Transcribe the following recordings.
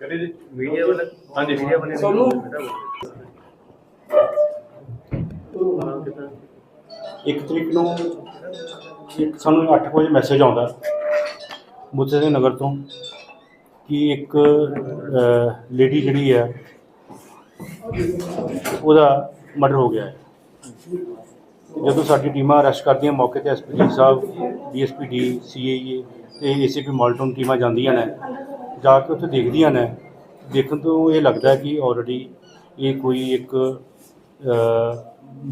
ਕਰੇ ਜੀ ਮੀਡੀਆ ਵਾਲਾ ਹਾਂਜੀ ਮੀਡੀਆ ਵਾਲੇ ਸੋਨੂੰ। ਇੱਕ ਤਰੀਕ ਨੂੰ ਇੱਕ ਸਾਨੂੰ 8 ਵਜੇ ਮੈਸੇਜ ਆਉਂਦਾ ਮੁੱਤੇ ਦੇ ਨਗਰ ਤੋਂ ਕਿ ਇੱਕ ਲੇਡੀ ਜਿਹੜੀ ਹੈ ਉਹਦਾ ਮਰਡਰ ਹੋ ਗਿਆ ਹੈ ਜਦੋਂ ਸਾਡੀ ਟੀਮਾਂ ਅਰੈਸਟ ਕਰਦੀਆਂ ਮੌਕੇ ਤੇ ਐਸਪੀ ਸਾਹਿਬ ਡੀਐਸਪੀ ਡੀ ਸੀਏਏ ਤੇ ਏਸੀਪੀ ਮਾਲਟਨ ਟੀਮਾਂ ਜਾਂਦੀਆਂ ਨੇ ਜਾ ਕੇ ਉੱਥੇ ਦੇਖਦੀਆਂ ਨੇ, ਦੇਖਣ ਤੋਂ ਇਹ ਲੱਗਦਾ ਕਿ ਆਲਰੇਡੀ ਇਹ ਕੋਈ ਇੱਕ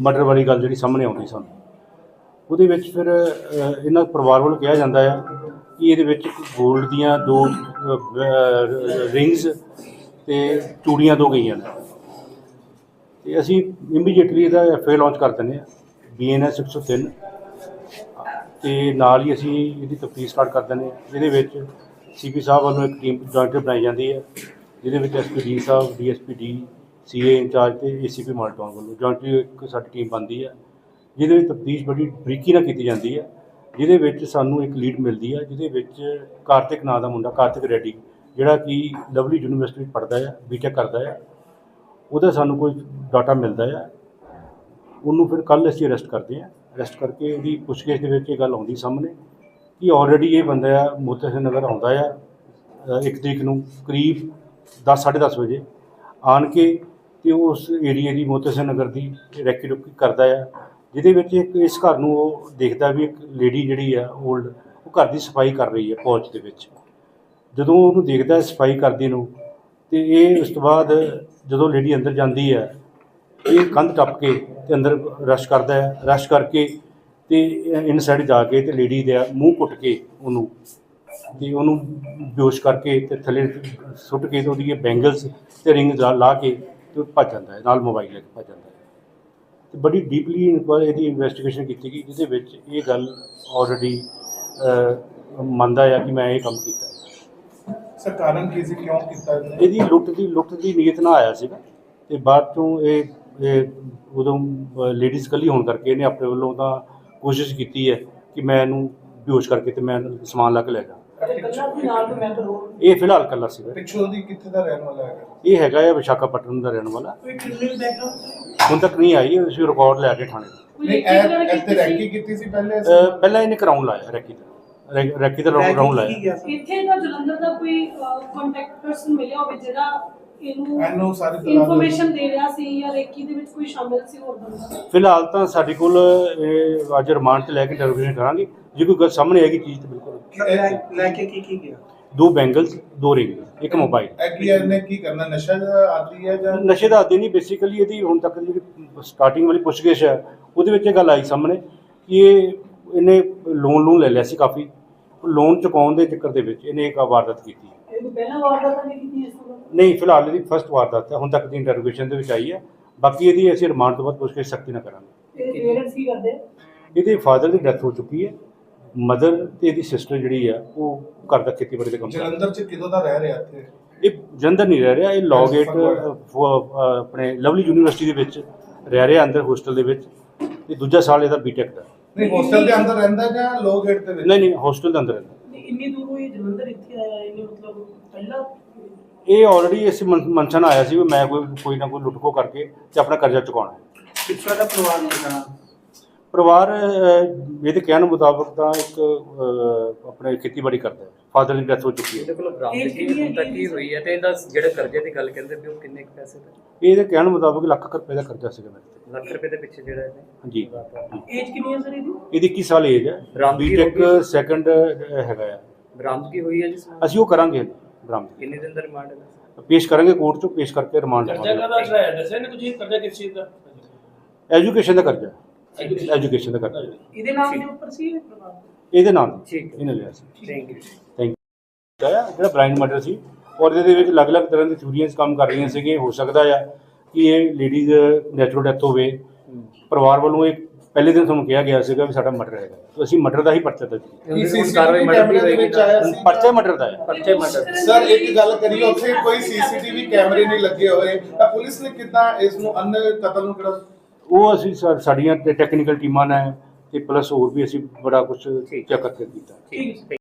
ਮਰਡਰ ਵਾਲੀ ਗੱਲ ਜਿਹੜੀ ਸਾਹਮਣੇ ਆਉਂਦੀ ਸਾਨੂੰ। ਉਹਦੇ ਵਿੱਚ ਫਿਰ ਇਹਨਾਂ ਪਰਿਵਾਰ ਵੱਲੋਂ ਕਿਹਾ ਜਾਂਦਾ ਆ ਕਿ ਇਹਦੇ ਵਿੱਚ 골ਡ ਦੀਆਂ ਦੋ ਰਿੰਗਸ ਤੇ ਚੂੜੀਆਂ ਦੋ ਗਈਆਂ ਨੇ। ਤੇ ਅਸੀਂ ਇਮੀਡੀਏਟਲੀ ਇਹਦਾ ਐਫਆਈ ਲਾਂਚ ਕਰ ਦਿੰਦੇ ਹਾਂ ਬੀਐਨਐਸ 103 ਤੇ ਨਾਲ ਹੀ ਅਸੀਂ ਇਹਦੀ ਤਫਤੀਸ਼ ਸਟਾਰਟ ਕਰ ਦਿੰਦੇ ਹਾਂ। ਇਹਦੇ ਵਿੱਚ ਸੀਪੀ ਸਾਹਿਬ ਵੱਲੋਂ ਇੱਕ ਟੀਮ ਜੁਆਇੰਟ ਬਣਾਈ ਜਾਂਦੀ ਹੈ, ਜਿਹਦੇ ਵਿੱਚ ਐਸਪੀ ਸਾਹਿਬ ਡੀਐਸਪੀ ਡੀ ਸੀਏ ਇੰਚਾਰਜ ਤੇ ਏਸੀਪੀ ਮਾਲਟੌਨ ਵੱਲੋਂ ਜੁਆਇੰਟਲੀ ਇੱਕ ਸਾਡੀ ਟੀਮ ਬਣਦੀ ਹੈ, ਜਿਹਦੇ ਵਿੱਚ ਤਫਤੀਸ਼ ਬੜੀ ਬਰੀਕੀ ਨਾਲ ਕੀਤੀ ਜਾਂਦੀ ਹੈ, ਜਿਹਦੇ ਵਿੱਚ ਸਾਨੂੰ ਇੱਕ ਲੀਡ ਮਿਲਦੀ ਹੈ, ਜਿਹਦੇ ਵਿੱਚ ਕਾਰਤਿਕ ਨਾਂ ਦਾ ਮੁੰਡਾ ਕਾਰਤਿਕ ਰੈਡੀ, ਜਿਹੜਾ ਕਿ ਲਵਲੀ ਯੂਨੀਵਰਸਿਟੀ ਵਿੱਚ ਪੜ੍ਹਦਾ ਹੈ ਬੀਟੈਕ ਕਰਦਾ ਹੈ, ਉਹਦਾ ਸਾਨੂੰ ਕੋਈ ਡਾਟਾ ਮਿਲਦਾ ਹੈ, ਉਹਨੂੰ ਫਿਰ ਕੱਲ ਅਸੀਂ ਅਰੈਸਟ ਕਰਦੇ ਹਾਂ ਅਰੈਸਟ ਕਰਕੇ ਉਹਦੀ ਪੁੱਛਗਿੱਛ ਦੇ ਵਿੱਚ ਇਹ ਗੱਲ ਆਉਂਦੀ ਸਾਹਮਣੇ ਕਿ ਆਲਰੇਡੀ ਇਹ ਬੰਦਾ ਆ ਮੋਤਸਰ ਨਗਰ ਆਉਂਦਾ ਆ ਅ, ਇੱਕ ਤਰੀਕ ਨੂੰ ਕਰੀਬ 10 10:30 ਵਜੇ ਆਣ ਕੇ ਤੇ ਉਸ ਏਰੀਏ ਦੀ ਮੋਤਸਰ ਨਗਰ ਦੀ ਰੈਕੀ ਰੁਕੀ ਕਰਦਾ ਆ ਜਿਹਦੇ ਵਿੱਚ ਇੱਕ ਇਸ ਘਰ ਨੂੰ ਉਹ ਦੇਖਦਾ ਵੀ ਇੱਕ ਲੇਡੀ ਜਿਹੜੀ ਆ 올ਡ ਉਹ ਘਰ ਦੀ ਸਫ਼ਾਈ ਕਰ ਰਹੀ ਹੈ ਪੌਚ ਦੇ ਵਿੱਚ। ਜਦੋਂ ਉਹਨੂੰ ਦੇਖਦਾ ਹੈ ਸਫ਼ਾਈ ਕਰਦੀ ਨੂੰ ਤੇ ਇਹ ਉਸ ਤੋਂ ਬਾਅਦ ਜਦੋਂ ਲੇਡੀ ਅੰਦਰ ਜਾਂਦੀ ਹੈ ਇਹ ਕੰਧ ਟੱਪ ਕੇ ਤੇ ਅੰਦਰ ਰਸ਼ ਕਰਦਾ ਹੈ ਰਸ਼ ਕਰਕੇ ਤੇ ਇਨਸਾਈਡ ਜਾ ਕੇ ਤੇ ਲੇਡੀ ਦਾ ਮੂੰਹ ਕੁੱਟ ਕੇ ਉਹਨੂੰ ਤੇ ਉਹਨੂੰ ਬੇਹੋਸ਼ ਕਰਕੇ ਤੇ ਥੱਲੇ ਸੁੱਟ ਕੇ ਤੇ ਉਹਦੀ ਬੈਂਗਲਸ ਤੇ ਰਿੰਗ ਲਾ ਕੇ ਤੇ ਭੱਜ ਜਾਂਦਾ ਹੈ ਨਾਲ ਮੋਬਾਈਲ ਲੈ ਕੇ ਭੱਜ ਜਾਂਦਾ ਹੈ। ਤੇ ਬੜੀ ਡੀਪਲੀ ਇਹਦੀ ਇਨਵੈਸਟੀਗੇਸ਼ਨ ਕੀਤੀ ਗਈ ਜਿਹਦੇ ਵਿੱਚ ਇਹ ਗੱਲ ਆਲਰੇਡੀ ਮੰਨਦਾ ਹੈ ਕਿ ਮੈਂ ਇਹ ਕੰਮ ਕੀਤਾ ਹੈ। ਸਰ ਕਾਰਨ ਕੀ ਸੀ? ਕਿਉਂ ਕੀਤਾ? ਇਹਦੀ ਲੁੱਟ ਦੀ ਲੁੱਟ ਦੀ ਨੀਅਤ ਨਾਲ ਆਇਆ ਸੀਗਾ ਤੇ ਬਾਅਦ ਤੋਂ ਇਹ ਉਦੋਂ ਲੇਡੀਜ਼ ਇਕੱਲੀ ਹੋਣ ਕਰਕੇ ਇਹਨੇ ਆਪਣੇ ਵੱਲੋਂ ਤਾਂ ਕੋਸ਼ਿਸ਼ ਕੀਤੀ ਹੈ ਕਿ ਮੈਂ ਇਹਨੂੰ ਬੇਹੋਸ਼ ਕਰਕੇ ਤੇ ਮੈਂ ਸਮਾਨ ਲਾ ਕੇ ਲੈ ਜਾ। ਇਹ ਫਿਲਹਾਲ ਇਕੱਲਾ ਸੀਗਾ ਪਿੱਛੋਂ ਦੀ ਕਿੱਥੇ ਦਾ ਰਹਿਣ ਵਾਲਾ ਹੈਗਾ? ਇਹ ਹੈਗਾ ਹੈ ਵਿਸ਼ਾਖਾਪਟਨਮ ਦਾ ਰਹਿਣ ਵਾਲਾ। ਹੁਣ ਤੱਕ ਨਹੀਂ ਆਈ ਅਸੀਂ ਰਿਕਾਰਡ ਲੈ ਕੇ ਥਾਣੇ। ਦਾ। ਨਹੀਂ ਇਹ ਇੱਥੇ ਰੈਕੀ ਕੀਤੀ ਸੀ ਪਹਿਲੇ? ਇਹਨੇ ਕਰਾਉਣ ਲਾਇਆ ਰੈਕੀ ਦਾ ਰੈਕੀ ਦਾ ਰਾਉਂਡ ਲਾਇਆ। ਇੱਥੇ ਦਾ ਜਲੰਧਰ ਦਾ ਕੋਈ ਕੰਟੈਕਟ ਪਰਸਨ ਮਿਲਿਆ ਹੋਵੇ ਜਿਹੜਾ ਇਹਨੂੰ ਇਹਨੂੰ ਸਾਰੀ ਤਰ੍ਹਾਂ ਇਨਫੋਰਮੇਸ਼ਨ ਦੇ ਰਿਹਾ ਸੀ ਜਾਂ ਰੇਕੀ ਦੇ ਵਿੱਚ ਕੋਈ ਸ਼ਾਮਿਲ ਸੀ ਹੋਰ ਬੰਦਾ? ਫਿਲਹਾਲ ਤਾਂ ਸਾਡੇ ਕੋਲ ਇਹ ਅੱਜ ਰਿਮਾਂਡ ਤੇ ਲੈ ਕੇ ਇੰਟਰੋਗੇਸ਼ਨ ਕਰਾਂਗੇ। ਜੇ ਕੋਈ ਗੱਲ ਸਾਹਮਣੇ ਆਏਗੀ ਚੀਜ਼ ਤਾਂ ਬਿਲਕੁਲ। ਲੈ ਕੇ ਕੀ ਕੀ ਗਿਆ? ਦੋ ਬੈਂਗਲਸ ਦੋ ਰਿੰਗ ਇੱਕ ਮੋਬਾਈਲ ਕੀ ਇਹਨੇ ਕੀ ਕਰਨਾ? ਨਸ਼ਾ ਦਾ ਆਦੀ ਹੈ ਜਾਂ ਨਸ਼ੇ ਦਾ ਆਦੀ ਨਹੀਂ ਬੇਸਿਕਲੀ ਇਹਦੀ ਹੁਣ ਤੱਕ ਦੀ ਜਿਹੜੀ ਸਟਾਰਟਿੰਗ ਵਾਲੀ ਪੁੱਛਗਿੱਛ ਹੈ ਉਹਦੇ ਵਿੱਚ ਇਹ ਗੱਲ ਆਈ ਸਾਹਮਣੇ ਕਿ ਇਹ ਇਹਨੇ ਲੋਨ ਲੋਨ ਲੈ ਲਿਆ ਸੀ ਕਾਫੀ। ਲੋਨ ਚੁਕਾਉਣ ਦੇ ਚੱਕਰ ਦੇ ਵਿੱਚ ਇਹਨੇ ਇੱਕ ਵਾਰਦਾਤ ਕੀਤੀ ਇਹਨੂੰ ਪਹਿਲਾਂ ਵਾਰਦਾਤ ਨਹੀਂ ਕੀਤੀ ਇਸ ਤੋਂ ਨਹੀਂ ਫਿਲਹਾਲ ਇਹਦੀ ਫਸਟ ਵਾਰਦਾਤ ਹੈ। ਹੁਣ ਤੱਕ ਦੀ ਇੰਟਰੋਗੇਸ਼ਨ ਦੇ ਵਿੱਚ ਆਈ ਹੈ। ਬਾਕੀ ਇਹਦੀ ਅਸੀਂ ਰਿਮਾਂਡ ਤੋਂ ਬਾਅਦ ਪੁੱਛਗਿੱਛ ਸਖਤੀ ਨਾਲ ਕਰਾਂਗੇ। ਇਹ ਪੇਰੈਂਟਸ ਕੀ ਕਰਦੇ ਇਹਦੇ ਫਾਦਰ ਦੀ ਡੈਥ ਹੋ ਚੁੱਕੀ ਹੈ। ਮਦਰ ਤੇ ਇਹਦੀ ਸਿਸਟਰ ਜਿਹੜੀ ਆ ਉਹ ਘਰ ਦਾ ਖੇਤੀਬਾੜੀ ਦਾ ਕੰਮ ਕਰਦੀ। ਜਲੰਧਰ ਚ ਕਿਦੋਂ ਦਾ ਰਹਿ ਰਿਹਾ ਇੱਥੇ? ਇਹ ਜਲੰਧਰ ਨਹੀਂ ਰਹਿ ਰਿਹਾ ਇਹ ਲੌਗੇਟ ਆਪਣੇ ਲਵਲੀ ਯੂਨੀਵਰਸਿਟੀ ਦੇ ਵਿੱਚ ਰਹਿ ਰਿਹਾ ਅੰਦਰ ਹੋਸਟਲ ਦੇ ਵਿੱਚ। ਤੇ ਦੂਜਾ ਸਾਲ ਇਹਦਾ ਬੀਟੈਕ ਦਾ। ਨਹੀਂ ਹੋਸਟਲ ਦੇ ਅੰਦਰ ਰਹਿੰਦਾ ਜਾਂ ਲੋ ਗੇਟ ਦੇ ਵਿੱਚ? ਨਹੀਂ ਨਹੀਂ ਹੋਸਟਲ ਦੇ ਅੰਦਰ ਰਹਿੰਦਾ। ਇੰਨੀ ਦੂਰੋਂ ਇਹ ਜਲੰਧਰ ਇੱਥੇ ਆਇਆ ਇਹਨੇ ਮਤਲਬ ਪਹਿਲਾਂ ਇਹ ਆਲਰੇਡੀ ਇਸ ਮਨ- ਮਨਸ਼ਾ ਨਾਲ ਆਇਆ ਸੀ ਵੀ ਮੈਂ ਕੋਈ ਕੋਈ ਨਾ ਕੋਈ ਲੁੱਟਖੋ ਕਰਕੇ ਤੇ ਆਪਣਾ ਕਰਜ਼ਾ ਚੁਕਾਉਣਾ ਹੈ। ਪਿੱਛੋਂ ਦਾ ਪਰਿਵਾਰ ਕਿੰਨਾ ਪਰਿਵਾਰ ਅਹ, ਇਹਦੇ ਕਹਿਣ ਮੁਤਾਬਕ ਤਾਂ ਇੱਕ ਅਹ, ਆਪਣੇ ਖੇਤੀਬਾੜੀ ਕਰਦਾ ਹੈ। ਫਾਦਰ ਦੀ ਡੈਥ ਹੋ ਚੁੱਕੀ ਹੈ। ਇਹਦੇ ਕੋਲ ਬਰਾਮਦਗੀ ਹੁਣ ਤੱਕ ਕੀ ਹੋਈ ਹੈ ਤੇ ਇਹਦਾ ਜਿਹੜੇ ਕਰਜ਼ੇ ਦੀ ਗੱਲ ਕਹਿੰਦੇ ਵੀ ਉਹ ਕਿੰਨੇ ਕੁ ਪੈਸੇ ਦਾ? ਇਹਦੇ ਕਹਿਣ ਮੁਤਾਬਕ ਲੱਖ ਕੁ ਰੁਪਏ ਦਾ ਕਰਜ਼ਾ ਸੀਗਾ ਮੇਰੇ ਤੇ। ਲੱਖ ਰੁਪਏ ਦੇ ਪਿੱਛੇ ਜਿਹੜਾ ਇਹਨੇ? ਹਾਂਜੀ। ਏਜ ਕਿੰਨੀ ਹੈ ਸਰ ਇਹਦੀ? ਇਹਦੀ 21 ਸਾਲ ਏਜ ਹੈ। ਬਰਾਮਦਗੀ ਬੀਟੈਕ ਹੋ? ਗਈ? ਸੈਕੰਡ ਹੈਗਾ ਆ। ਬਰਾਮਦਗੀ ਹੋਈ ਹੈ ਜੀ? ਸਮਾਨ? ਅਸੀਂ ਉਹ ਕਰਾਂਗੇ ਬਰਾਮਦ ਕਿੰਨੇ ਦਿਨ ਦਾ ਰਿਮਾਂਡ ਹੈ? ਪੇਸ਼ ਕਰਾਂਗੇ ਕੋਰਟ 'ਚੋਂ ਪੇਸ਼ ਕਰਕੇ ਰਿਮਾਂਡ ਕਰਜ਼ਾ ਲਵਾਂਗੇ ਕਾਹਦਾ ਚੜਾਇਆ ਦੱਸਿਆ ਨੇ ਕੁਝ ਕਰਜ਼ਾ ਕਿਸ ਚੀਜ਼ ਦਾ? ਐਜੂਕੇਸ਼ਨ ਦਾ ਕਰਜ਼ਾ। ਐਜੂਕੇਸ਼ਨ। ਦਾ ਕਰਜ਼ਾ ਇਹਦੇ ਨਾਮ ਦੇ ਉੱਪਰ ਸੀ ਇਹ ਪਰਿਵਾਰ ਇਹਦੇ ਨਾਲ ਠੀਕ ਇਹਨੇ ਲਿਆ ਸੀ। ਥੈਂਕ ਯੂ ਥੈਂਕ ਯੂ ਜਿਹੜਾ ਬ੍ਰਾਈਨ ਮਰਡਰ ਸੀ ਔਰ ਇਹਦੇ ਵਿੱਚ ਅਲੱਗ-ਅਲੱਗ ਤਰ੍ਹਾਂ ਦੀ ਥਿਊਰੀਆਂ ਕੰਮ ਕਰ ਰਹੀਆਂ ਸੀਗੀਆਂ। ਹੋ ਸਕਦਾ ਆ ਕਿ ਇਹ ਲੇਡੀਜ਼ ਨੈਚੁਰਲ ਡੈਥ ਹੋਵੇ। ਪਰਿਵਾਰ ਵੱਲੋਂ ਇਹ ਪਹਿਲੇ ਦਿਨ ਤੁਹਾਨੂੰ ਕਿਹਾ ਗਿਆ ਸੀਗਾ ਵੀ ਸਾਡਾ ਮਰਡਰ ਹੈਗਾ। ਤਾਂ ਅਸੀਂ ਮਰਡਰ ਦਾ ਹੀ ਪਰਚਾ ਦਰਜ ਕੀਤਾ। ਪਰਚਾ ਮਰਡਰ ਦਾ ਹੈ ਪਰਚੇ ਮਰਡਰ ਸਰ ਇੱਕ ਗੱਲ ਕਰੀਏ ਉੱਥੇ ਕੋਈ ਸੀਸੀਟੀਵੀ ਕੈਮਰੇ ਨਹੀਂ ਲੱਗੇ ਹੋਏ। ਤਾਂ ਪੁਲਿਸ ਨੇ ਕਿੱਦਾਂ ਇਸ ਨੂੰ ਅੰਨ ਕਤਲ ਨੂੰ ਕਿਹੜਾ ਉਹ ਅਸੀਂ ਸਾ- ਸਾਡੀਆਂ ਟੈਕਨੀਕਲ ਟੀਮਾਂ ਨੇ ਤੇ ਪਲੱਸ ਹੋਰ ਵੀ ਅਸੀਂ ਬੜਾ ਕੁਝ ਚੈੱਕ ਕਰਕੇ ਕੀਤਾ। ਠੀਕ ਹੈ।